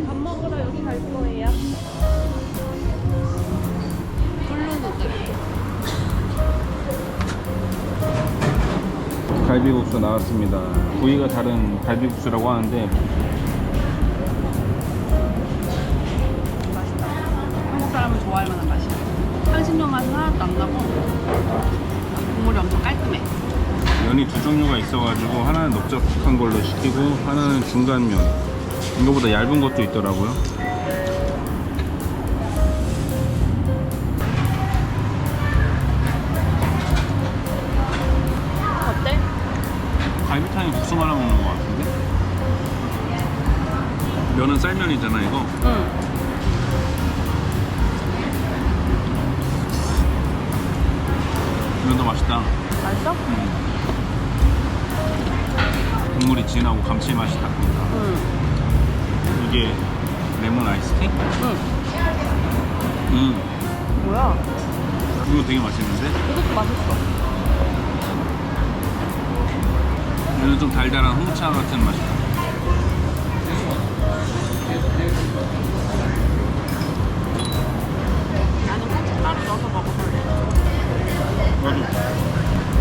저희 밥 먹으러 여기 갈 거예요. 갈비국수 나왔습니다. 부위가 다른 갈비국수라고 하는데 맛있다. 한국 사람은 좋아할 만한 맛이야. 향신료 맛은 하나도 안 나고 국물이 엄청 깔끔해. 면이 두 종류가 있어가지고 하나는 넓적한 걸로 시키고 하나는 중간면. 이거보다 얇은 것도 있더라고요. 어때? 갈비탕에 국수 말아 먹는 것 같은데? 면은 쌀면이잖아 이거. 응. 면도 맛있다. 맛있어? 국물이 진하고 감칠맛이 딱. 응. 이게 레몬 아이스티? 응. 음, 뭐야? 이거 되게 맛있는데? 이것도 맛있어. 얘는 좀 달달한 홍차 같은 맛이다. 나는 고춧가루 넣어서 먹어볼래. 나도.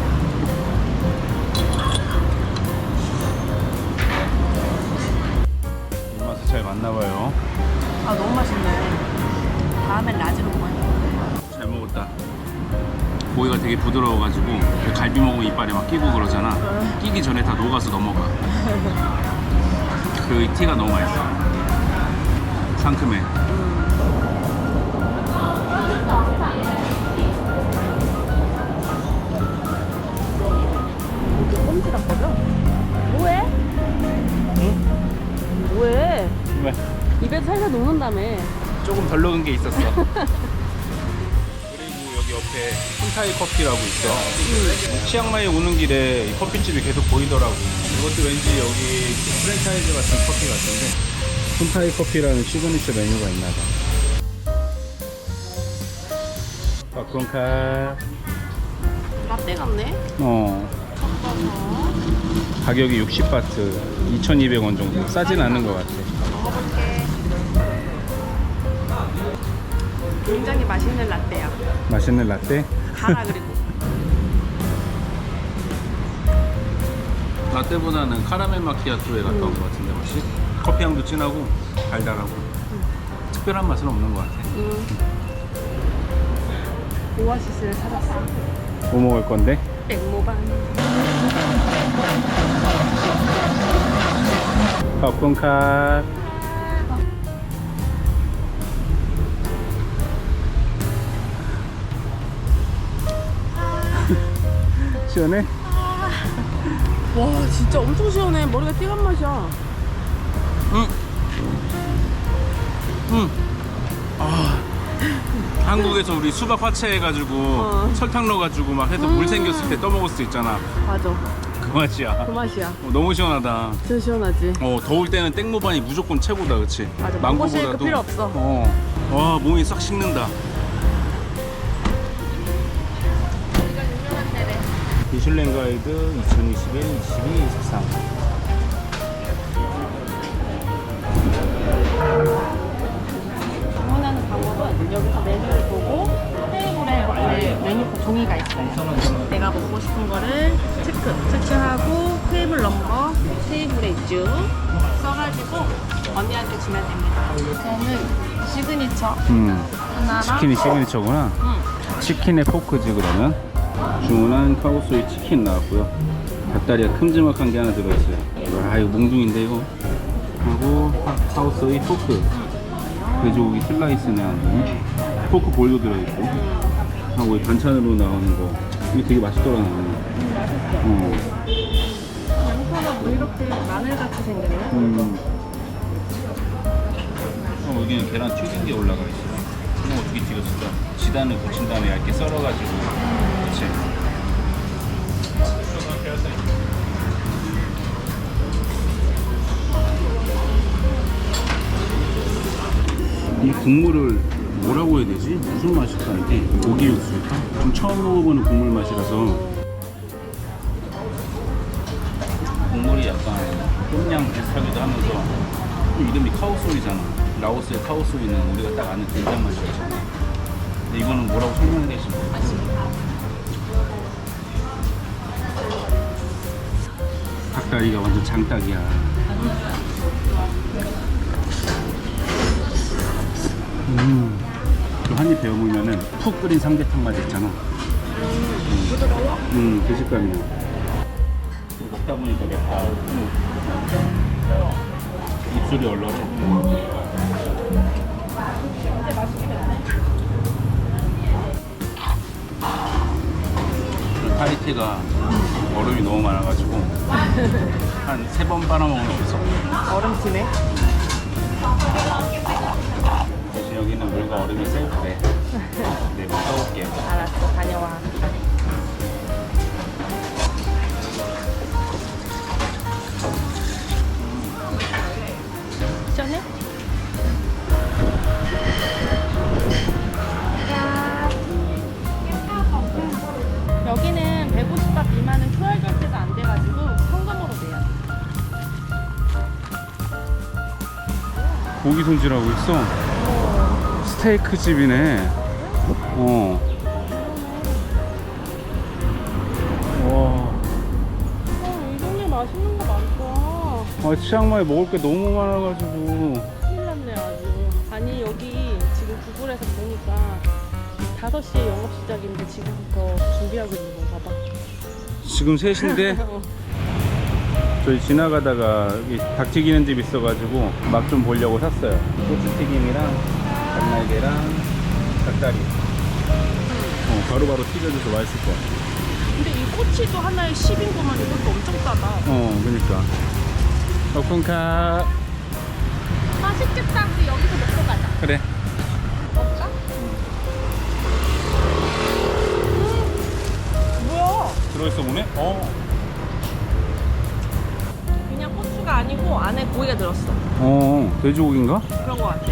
잘 맞나봐요. 아 너무 맛있네. 다음엔 라지로 먹어요. 잘 먹었다. 고기가 되게 부드러워가지고 갈비 먹으면 이빨에 막 끼고 그러잖아. 끼기 전에 다 녹아서 넘어가. 그 티가 너무 맛있어. 상큼해. 게 있었어. 그리고 여기 옆에 푼타이 커피라고 있어. 치앙마이 오는 길에 이 커피집이 계속 보이더라고. 이것도 왠지 여기 프랜차이즈 같은 커피 같은데. 푼타이 커피라는 시그니처 메뉴가 있나 봐. 바콘카. 라떼 같네? 어. 섞어서 가격이 60바트, 2,200원 정도. 싸진 않은 것 같아. 먹어볼게. 굉장히 맛있는 라떼야. 맛있는 라떼? 달아 그리고. 라떼보다는 카라멜 마키아토에 가까운 음. 것 같은데 맛이 커피 향도 진하고 달달하고 특별한 맛은 없는 것 같아 음. 오아시스를 찾았어. 뭐 먹을 건데? 땡모반. 팝콘 카 시원해? 와 진짜 엄청 시원해. 머리가 띠간 맛이야. 응. 응. 아. 한국에서 우리 수박 화채 해가지고 어. 설탕 넣어가지고 막 해서 물 음. 생겼을 때 떠먹을 수 있잖아 맞아. 그 맛이야 그 맛이야. 어, 너무 시원하다 진짜 시원하지. 어 더울 때는 땡모반이 무조건 최고다 그치? 맞아, 망고 쉐이크 필요 없어. 어. 와 몸이 싹 식는다 미슐랭 가이드 2021, 22, 23 주문하는 방법은 여기서 메뉴를 보고 테이블에 메뉴표 종이가 있어요. 내가 먹고 싶은 거를 체크, 체크하고 테이블 넘버 테이블에 쭉 써가지고 언니한테 주면 됩니다. 저는 시그니처 음. 하나랑 치킨이 시그니처구나 응. 치킨에 포크지 그러면 주문한 카오소이 치킨 나왔고요 닭다리가 큼지막한 게 하나 들어있어요 아 이거 몽둥인데 이거 하고 카- 카오소이 포크 돼지고기 슬라이스네 안에 포크 볼도 들어있고 하고 이 반찬으로 나오는 거 이게 되게 맛있더라 나는 어. 양파가 뭐 이렇게 마늘같이 생겼네? 음. 어, 여기는 계란 튀긴 게 올라가 있어. 이거 어떻게 튀겼을까? 지단을 붙인 다음에 얇게 썰어가지고. 이 국물을 뭐라고 해야 되지? 무슨 맛일까 이게? 고기 육수일까? 좀 처음 먹어보는 국물 맛이라서 국물이 약간 똠양 비슷하기도 하면서 이름이 카오소이잖아. 라오스의 카오소이는 우리가 딱 아는 된장 맛이잖아. 근데 이거는 뭐라고 될지 모르겠어. 닭다리가 완전 장닭이야. 음. 한입 베어 물면은 푹 끓인 삼계탕 맛 있잖아. 부드러워? 음, 그 식감이야. 먹다 보니까 맵다. 입술이 얼얼해. 파리티가 얼음이 너무 많아가지고 한 세 번 빨아먹을 수 있어. 얼음 티네. 여기는 물과 얼음이 셀프래. 네, 뭐 써올게. 알았어, 다녀와. 시원해? 여기는 150바 미만은 QR 결제가 안 돼가지고 현금으로 내야 돼. 고기 손질하고 있어. 스테이크 집이네. 어. 와. 어, 이 동네 맛있는 거 많다. 아, 치앙마이 먹을 게 너무 많아가지고. 큰일 났네 아주 아니 여기 지금 구글에서 보니까 5시에 영업 시작인데 지금부터 준비하고 있는 건가 봐 지금 3시인데 어. 저희 지나가다가 여기 닭 튀기는 집 있어가지고 맛 좀 보려고 샀어요. 고추 튀김이랑 닭날개랑 닭다리. 어, 바로바로 튀겨줘서 맛있을 것 같아. 근데 이 꼬치도 하나에 10인구만 이것도 엄청 싸다 어, 그니까. 덕분카. 맛있겠다 우리 여기서 먹고 가자 그래. 먹자 뭐야 들어있어 보네? 어. 그냥 고추가 아니고 안에 고기가 들었어 어, 돼지고기인가? 그런 거 같아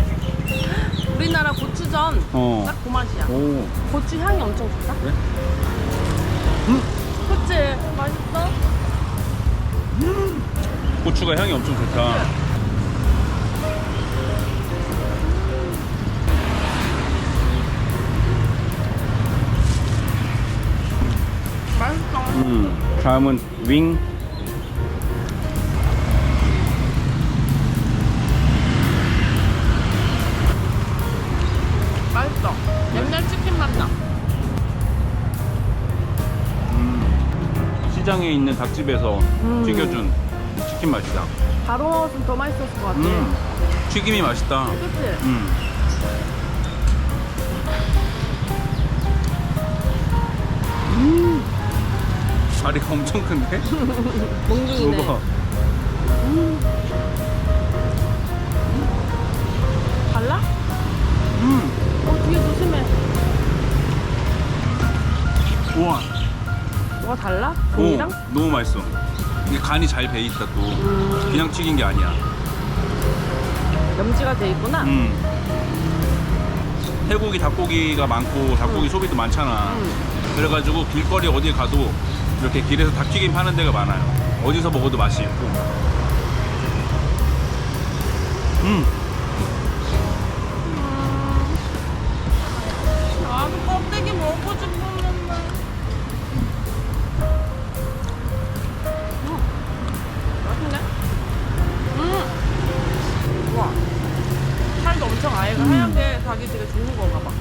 우리나라 고추전 어. 딱 그 맛이야 오, 고추 향이 엄청 좋다 그래? 그치? 맛있어? 고추가 향이 엄청 좋다. 맛있어 음, 다음은 윙. 시장에 있는 닭집에서 음. 튀겨준 치킨 맛이다. 바로 먹었으면 더 맛있었을 것 같아. 음, 튀김이 맛있다. 그치? 음. 음. 다리가 엄청 큰데? 몽둥이네. 이거 달라? 음. 어, 뒤에 조심해. 우와. 뭐가 달라? 오, 종이랑? 너무 맛있어. 이게 간이 잘 배 있다 또. 음, 그냥 튀긴 게 아니야. 염지가 돼 있구나. 음. 태국이 닭고기가 많고 닭고기 음. 소비도 많잖아. 음. 그래가지고 길거리 어디 가도 이렇게 길에서 닭튀김 파는 데가 많아요. 어디서 먹어도 맛이 있고. 음. 음. 닭이 되게 좋은 건가 봐.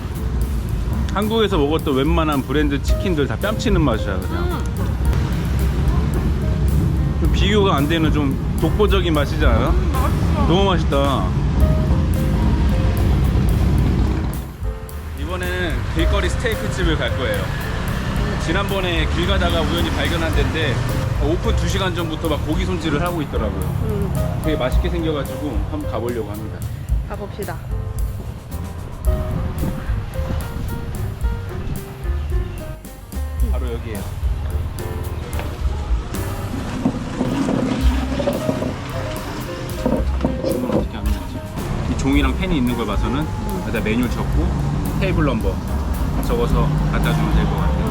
한국에서 먹었던 웬만한 브랜드 치킨들 다 뺨치는 맛이야 그냥. 음. 좀 비교가 안 되는 좀 독보적인 맛이지 않아? 맛있어. 너무 맛있다. 이번에는 길거리 스테이크 집을 갈 거예요. 지난번에 길 가다가 우연히 발견한 데인데 오픈 2시간 전부터 막 고기 손질을 하고 있더라고요. 음. 되게 맛있게 생겨가지고 한번 가보려고 합니다. 가봅시다. 여기에요. 주문 어떻게 하면 되지? 이 종이랑 펜이 있는 걸 봐서는 여기다 메뉴 적고 테이블 넘버 적어서 갖다 주면 될 것 같아요.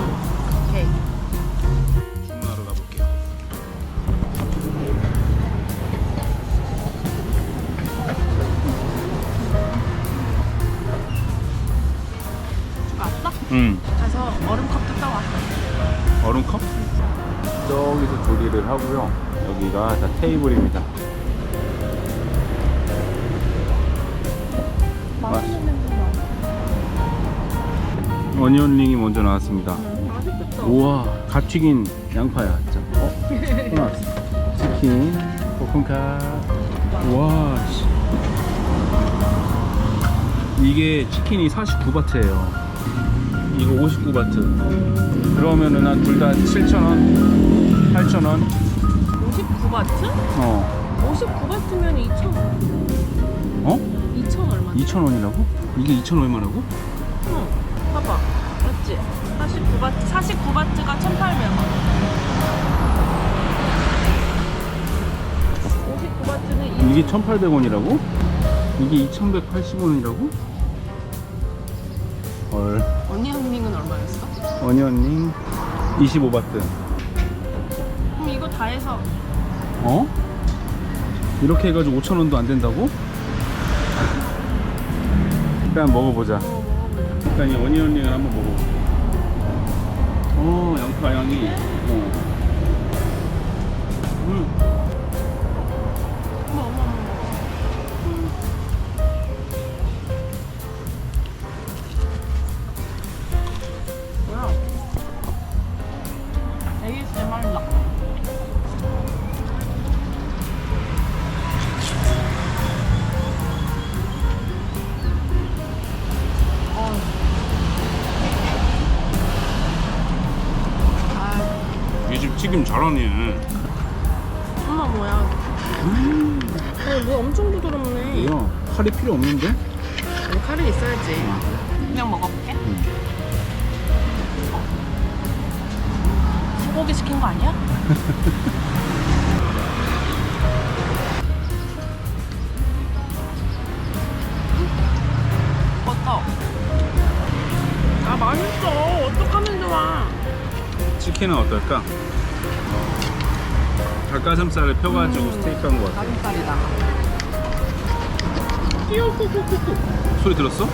저기서 조리를 하고요. 여기가 다 테이블입니다. 맛있는 냄새 나. 어니언링이 먼저 나왔습니다. 음, 맛있겠다. 우와, 갓 튀긴 양파야, 진짜. 어? 또 나왔어. 치킨, 볶음카. 와, 씨. 이게 치킨이 49바트예요. 이거 59바트. 그러면은 한 둘 다 7,000원? 8,000원? 59바트? 어. 59바트면 2천 어? 2천 얼마? 2,000원이라고? 이게 2,000 얼마라고? 응. 봐봐. 맞지? 49바트. 49바트가 1,800원. 59바트는 이게 1,800원이라고? 이게 2,180원이라고? 헐. 언니 한링은 얼마였어? 어니언링 25바트. 다 해서 어? 이렇게 해가지고 5,000원도 안 된다고? 일단 먹어보자. 어, 먹어보자. 일단 이 어니언링을 한번 먹어볼게. 어, 양파 향이. 어. 뭐야? 음. 어, 뭐 엄청 부드럽네. 뭐야? 칼이 필요 없는데? 아니, 칼은 있어야지. 그냥 먹어볼게. 음. 소고기 시킨 거 아니야? 버터. 아 맛있어. 어떡하면 좋아. 치킨은 어떨까? 닭가슴살을 펴가지고 음. 스테이크 한 것 같아. 가슴살이다. 소리 들었어?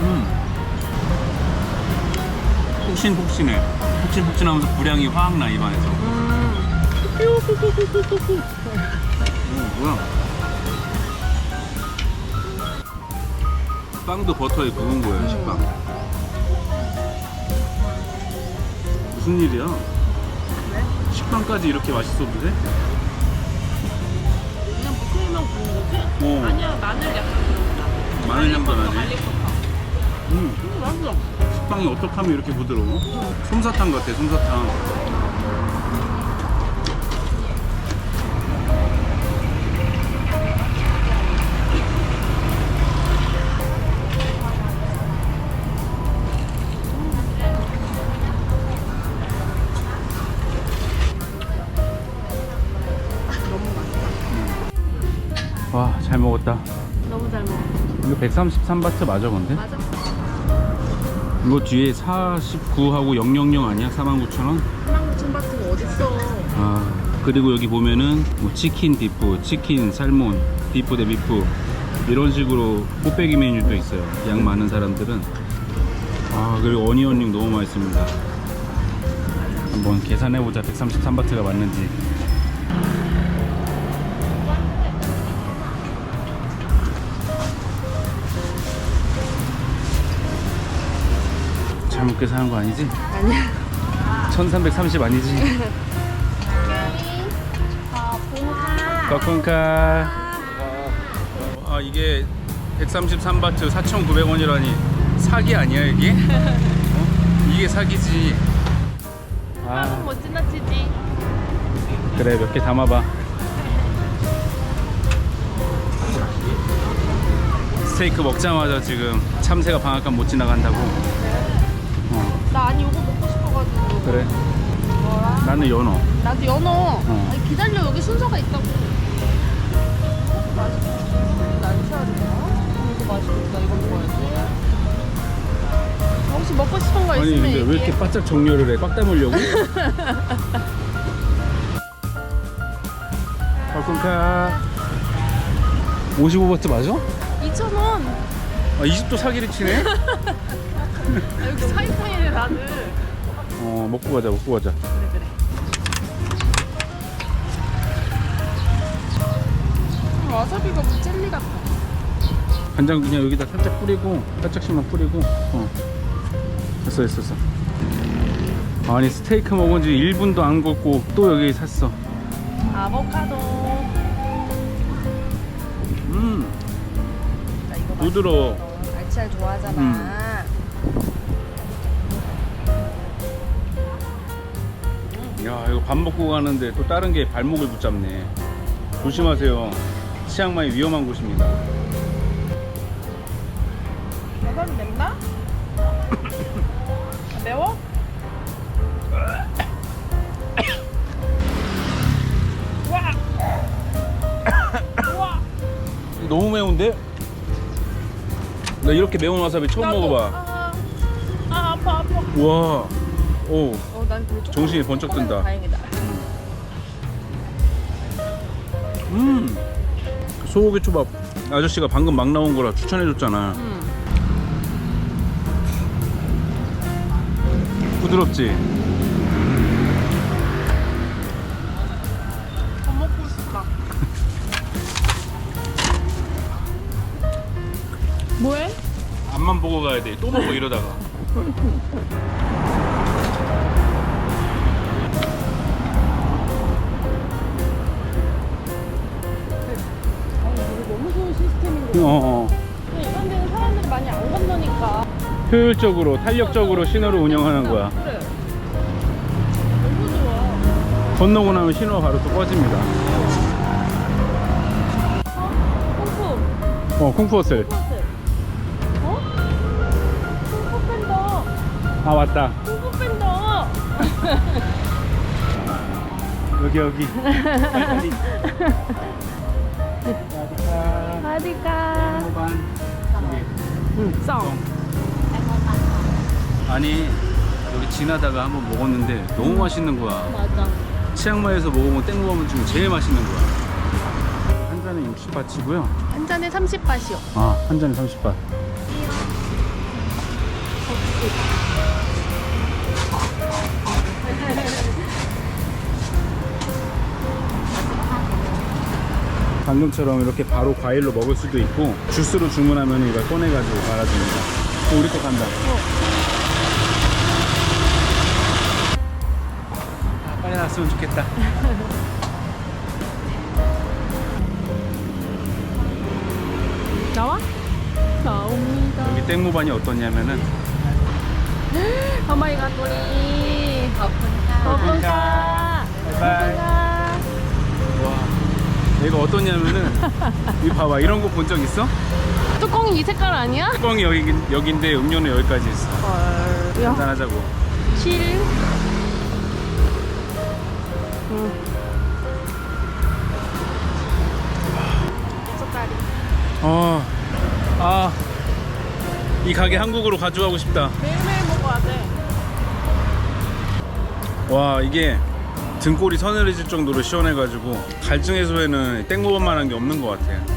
음. 폭신폭신해. 폭신폭신하면서 불향이 확 나 입안에서. 음. 오, 뭐야? 빵도 버터에 구운 거예요, 음. 식빵. 무슨 일이야? 왜? 식빵까지 이렇게 맛있어도 돼? 그냥 부크림만 구운 거지? 어. 아니야 마늘 약간 거. 마늘 향도. 갈릭버터. 음. 음 맛있어. 식빵이 어떻게 하면 이렇게 부드러워? 솜사탕 같아, 솜사탕. 이거 133바트 맞아, 근데? 맞아. 이거 뒤에 49하고 000 아니야? 49,000원? 19,000바트가 어딨어. 아, 그리고 여기 보면은 뭐 치킨 디프, 치킨 살몬, 디프 대 비프 이런 식으로 꽃배기 메뉴도 있어요. 양 많은 사람들은. 아, 그리고 어니언링 너무 맛있습니다. 한번 계산해보자. 133바트가 맞는지. 잘못 계산한 거 아니지? 아니야. 1330 아니지? 거쿤카 아 이게 133바트 4,900원이라니 사기 아니야 이게? 어? 이게 사기지 아 못 지나치지. 그래 몇 개 담아봐 스테이크 먹자마자 지금 참새가 방앗간 못 지나간다고 어 나 아니 요거 먹고 싶어가지고. 그래 뭐라? 나는 연어 나도 연어. 어. 아니 기다려 여기 순서가 있다고. 맛있겠다. 난치야 되나? 이거 맛있겠다. 이거 먹어야지. 혹시 먹고 싶은 거 아니 있으면 근데 왜 얘기해. 이렇게 바짝 정렬을 해? 꽉 담으려고? 거쿤카 55바트 맞아? 2,000원. 아, 20도 사기를 치네? 아, 여기 사이사이에 다들. 어, 먹고 가자, 먹고 가자. 그래 그래. 음, 와사비가 무슨 젤리 같아. 간장 그냥 여기다 살짝 뿌리고, 살짝씩만 뿌리고, 어. 됐어, 됐어, 됐어. 아니, 스테이크 먹은 지 1분도 안 걷고 또 여기 샀어. 아보카도. 음, 부드러워. 알치알 좋아하잖아. 음. 야, 이거 밥 먹고 가는데 또 다른 게 발목을 붙잡네. 조심하세요. 치앙마이 위험한 곳입니다. 와사비 맵나? 아, 매워? 너무 매운데? 나 이렇게 매운 와사비 처음 나도. 먹어봐. 아, 아 아파 아파. 와, 오, 어, 난 그래 조금 정신이 번쩍 든다. 다행이다. 음. 소고기 초밥 아저씨가 방금 막 나온 거라 추천해 줬잖아. 음. 부드럽지? 밥 먹고 싶다. 뭐해? 앞만 보고 가야 돼. 또 먹어 이러다가. 너무 좋은 시스템인 거. 어, 어. 근데 이런 데는 사람들이 많이 안 건너니까. 효율적으로 탄력적으로 신호를 운영하는 거야. 그래. 너무 좋아. 건너고 나면 신호가 바로 또 꺼집니다. 어? 콩쿠. 어, 쿵푸어슬. 아. 콩쿠 팬더. 여기 여기. 어디가? 응, 썽. 아니 여기 지나다가 한번 먹었는데 너무 맛있는 거야. 맞아. 치앙마이에서 먹어본 땡모범 중에 제일 맛있는 거야. 한 잔에 60바치고요. 한 잔에 30바시요. 아, 한 잔에 30바. 방금처럼 이렇게 바로 과일로 먹을 수도 있고 주스로 주문하면 이걸 꺼내가지고 말아줍니다. 어, 우리 거 간다. 아, 빨리 나왔으면 좋겠다. 나와? 나옵니다. 여기 땡모반이 어떻냐면은 오마이갓 우리. 거분가. 바이바이. 와, 얘가 어떠냐면은 이 봐봐 이런 거 본 적 있어? 뚜껑이 이 색깔 아니야? 뚜껑이 여기 여기인데 음료는 여기까지 있어. 헐. 야, 한잔하자고. 실. 응. 숟가리. 어, 아, 이 가게 한국으로 가져가고 싶다. 매일매일 먹어야 돼. 와, 이게 등골이 서늘해질 정도로 시원해가지고 갈증 해소에는 땡모반만한 게 없는 것 같아.